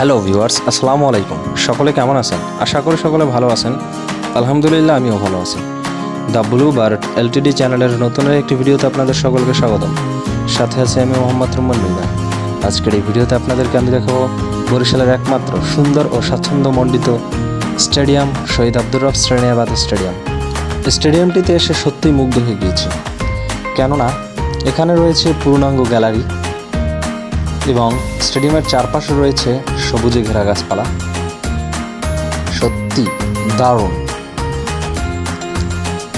Hello viewers আসসালামু আলাইকুম সকলে কেমন আছেন? আশা করি সকলে ভালো আছেন। আলহামদুলিল্লাহ, আমিও ভালো আছি। দ্য ব্লু বার্ড এলটিডি চ্যানেলের নতুন একটি ভিডিওতে আপনাদের সকলকে স্বাগতম। সাথে আছে আমি মোহাম্মদ রুম্মান মৃদা আজকের এই ভিডিওতে আপনাদেরকে আমি দেখাবো বরিশালের একমাত্র সুন্দর ও স্বাচ্ছন্দ্যমণ্ডিত স্টেডিয়াম, শহীদ আব্দুর রব শ্রেণিয়াবাদ স্টেডিয়াম। স্টেডিয়ামটিতে এসে সত্যিই মুগ্ধ হয়ে গিয়েছি। কেননা, এখানে রয়েছে পূর্ণাঙ্গ গ্যালারি এবং স্টেডিয়ামের চারপাশে রয়েছে সবুজে ঘেরা গাছপালা। সত্যি দারুণ।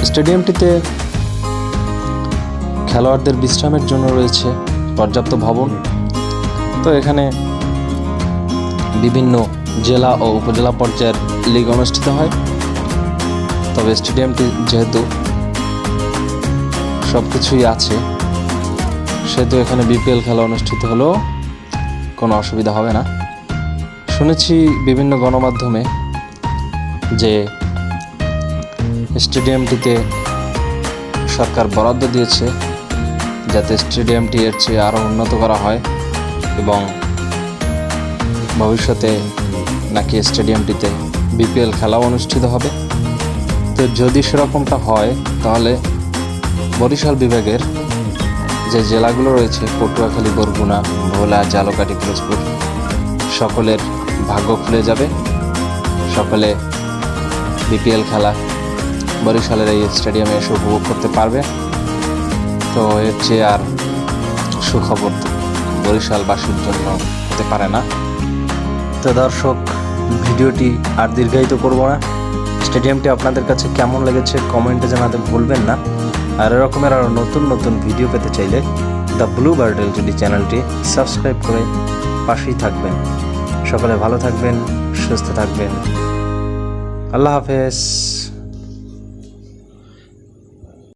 স্টেডিয়ামটিতে খেলোয়াড়দের বিশ্রামের জন্য রয়েছে পর্যাপ্ত ভবন। তো এখানে বিভিন্ন জেলা ও উপজেলা পর্যায়ের লিগ অনুষ্ঠিত হয়। তবে স্টেডিয়ামটি যেহেতু সব কিছুই আছে, সেহেতু এখানে বিপিএল খেলা অনুষ্ঠিত হলেও কোনো অসুবিধা হবে না। শুনেছি বিভিন্ন গণমাধ্যমে যে স্টেডিয়ামটিতে সরকার বরাদ্দ দিয়েছে যাতে স্টেডিয়ামটি এর চেয়ে আরও উন্নত করা হয় এবং ভবিষ্যতে নাকি স্টেডিয়ামটিতে বিপিএল খেলাও অনুষ্ঠিত হবে। তো যদি সেরকমটা হয়, তাহলে বরিশাল বিভাগের যে জেলাগুলো রয়েছে, পটুয়াখালী, বরগুনা, ভোলা জালকাটি পিরোজপুর, সকলের ভাগ্য খুলে যাবে। সকলে বিপিএল খেলা বরিশালের এই স্টেডিয়ামে এসে উপভোগ করতে পারবে। তো এর চেয়ে আর সুখবর বরিশালবাসীর জন্য হতে পারে না। তো দর্শক, ভিডিওটি আর দীর্ঘায়িত করব না। স্টেডিয়ামটি আপনাদের কাছে কেমন লেগেছে কমেন্টে জানাতে ভুলবেন না। আর এরকমের আরও নতুন নতুন ভিডিও পেতে চাইলে দ্য ব্লু বার্ড এলজিডি চ্যানেলটি সাবস্ক্রাইব করে পাশেই থাকবেন। সকলে ভালো থাকবেন, সুস্থ থাকবেন। আল্লাহ হাফেজ।